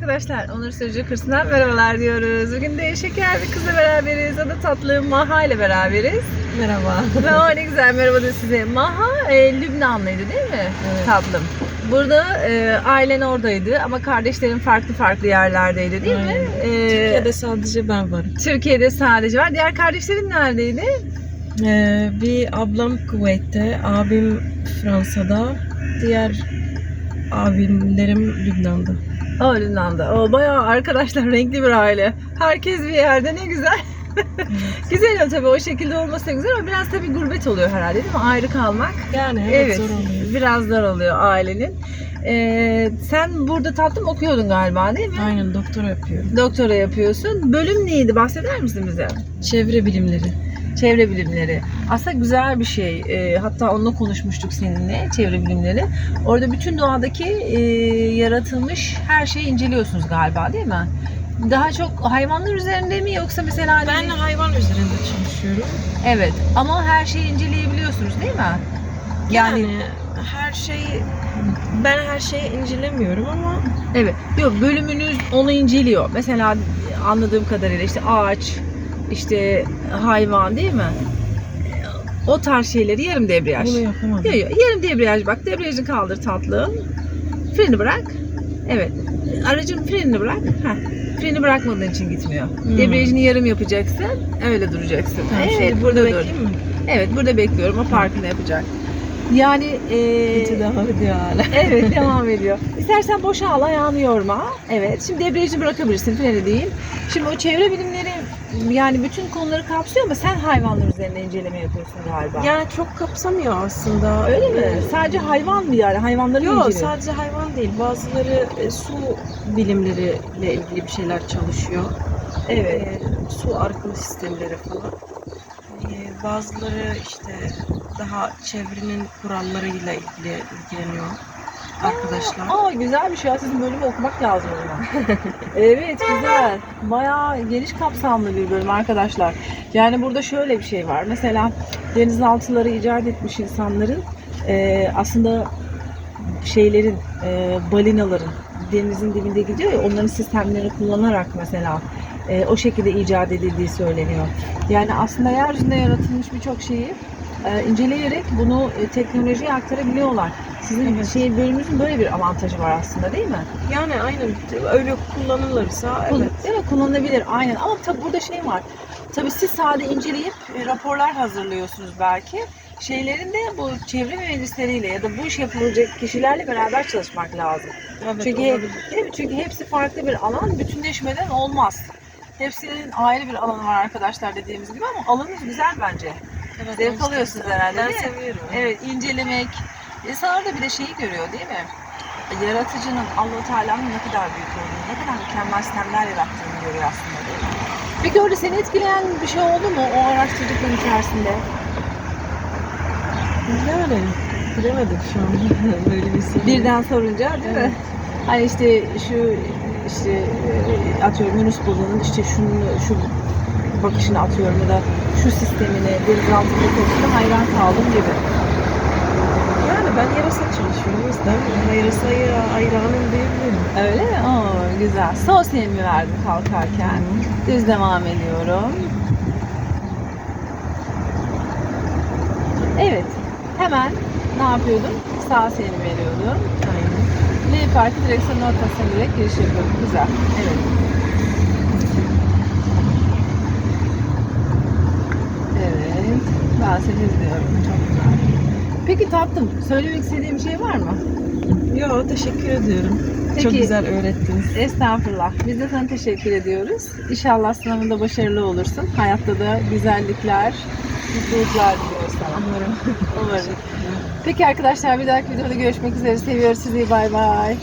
Arkadaşlar Onur Sürücü kursundan merhabalar diyoruz. Bugün de şeker bir kızla beraberiz. O da tatlı Maha ile beraberiz. Merhaba. O ne güzel merhaba da size. Maha e, Lübnanlıydı değil mi? Evet. Tatlım. Burada e, ailen oradaydı ama kardeşlerin farklı farklı yerlerdeydi değil mi? Aynen. E, Türkiye'de sadece ben varım. Türkiye'de sadece var. Diğer kardeşlerin neredeydi? Ee, bir ablam Kuveyt'te, abim Fransa'da, diğer abimlerim Lübnan'da. O Lübnan'da. O bayağı arkadaşlar renkli bir aile. Herkes bir yerde ne güzel. güzel o tabii o şekilde olması da güzel ama biraz tabii gurbet oluyor herhalde değil mi? Ayrı kalmak. Yani evet, Evet, zor oluyor. biraz zor oluyor ailenin. Ee, sen burada tatlım okuyordun galiba değil mi? Aynen doktora yapıyorum. Doktora yapıyorsun. Bölüm neydi? Bahseder misin bize? Çevre bilimleri. Çevre bilimleri. Aslında güzel bir şey. Ee, hatta onunla konuşmuştuk seninle çevre bilimleri. Orada bütün doğadaki e, yaratılmış her şeyi inceliyorsunuz galiba değil mi? Daha çok hayvanlar üzerinde mi yoksa mesela hani- Ben hayvan üzerinde çalışıyorum. evet ama her şeyi inceleyebiliyorsunuz değil mi? Yani, her şeyi ben her şeyi incelemiyorum ama Evet. Yok bölümünüz onu inceliyor. Mesela anladığım kadarıyla işte ağaç, işte hayvan değil mi? O tarz şeyleri yarım debriyaj. bunu yapamadım. Yok yok yarım debriyaj bak debriyajını kaldır tatlım. Freni bırak. Evet. Aracın frenini bırak. Heh. Freni bırakmadığın için gitmiyor. Hmm. Debriyajını yarım yapacaksın. Öyle duracaksın. Tamam, evet şimdi burada dur. mi? Evet burada bekliyorum. O parkını yapacak. Yani Bitti daha ediyor hala. Evet devam ediyor. İstersen boşa al ayağını yorma. Evet şimdi debriyajı bırakabilirsin freni değil. Şimdi o çevre bilimleri yani bütün konuları kapsıyor ama sen hayvanlar üzerine inceleme yapıyorsun galiba. Yani çok kapsamıyor aslında. Öyle mi? Ee, Sadece hayvan mı yani? Hayvanları Yok inceliyor? sadece hayvan değil. Bazıları e, su bilimleriyle ilgili bir şeyler çalışıyor. Evet. E, su arıtma sistemleri falan. E, bazıları işte daha çevrenin kurallarıyla ilgili ilgileniyor arkadaşlar. Aa güzel bir şey. ya. Sizin bölümü okumak lazım o zaman. evet güzel. Bayağı geniş kapsamlı bir bölüm arkadaşlar. Yani burada şöyle bir şey var. Mesela denizaltıları icat etmiş insanların e, aslında şeylerin, e, balinaların denizin dibinde gidiyor ya onların sistemlerini kullanarak mesela e, o şekilde icat edildiği söyleniyor. Yani aslında yeryüzünde yaratılmış birçok şeyi e, inceleyerek bunu e, teknolojiye aktarabiliyorlar. Sizin Evet. şey bölümümüzün böyle bir avantajı var aslında değil mi? Yani aynen öyle kullanılırsa Kul- evet. Değil mi? Kullanılabilir aynen ama tabii burada şey var. Tabii siz sade inceleyip e, raporlar hazırlıyorsunuz belki. Şeylerin de bu çevre mühendisleriyle ya da bu iş yapılacak kişilerle beraber çalışmak lazım. evet Çünkü olabilir. değil mi? Çünkü hepsi farklı bir alan, bütünleşmeden olmaz. Hepsinin ayrı bir alanı var arkadaşlar dediğimiz gibi ama alanınız güzel bence. Evet, Zevk alıyorsunuz herhalde, Ben değil mi? seviyorum. Evet, incelemek. İnsanlar da bir de şeyi görüyor değil mi? Yaratıcının Allah Teala'nın ne kadar büyük olduğunu, ne kadar mükemmel sistemler yarattığını görüyor aslında değil mi? Peki orada seni etkileyen bir şey oldu mu o araştırdıkların içerisinde? Yani bilemedim şu an böyle bir soru. Birden sorunca değil mi? Evet. Hani işte şu işte e, atıyorum Yunus Bozan'ın işte şunu şu bakışını atıyorum ya da şu sistemine denizaltında konusunda hayran kaldım gibi. Yani ben yarasa çalışıyorum o yüzden yarasaya hayranım diyebilirim. Öyle mi? Oo, güzel. Sol sinyalimi verdim kalkarken. Düz devam ediyorum. Evet. Hemen ne yapıyordum? Sağ sinyalimi veriyordum. Aynen. L parkı direksiyonun ortasına direkt giriş yapıyordum. Güzel. Evet. Çok güzel. Peki tatlım, söylemek istediğim bir şey var mı? Yo teşekkür ediyorum. Çok Peki. güzel öğrettiniz. Estağfurullah. Biz de sana teşekkür ediyoruz. İnşallah sınavında başarılı olursun. Hayatta da güzellikler, mutluluklar diliyoruz sana. Umarım. Umarım. Peki arkadaşlar bir dahaki videoda görüşmek üzere. Seviyoruz sizi. Bay bay.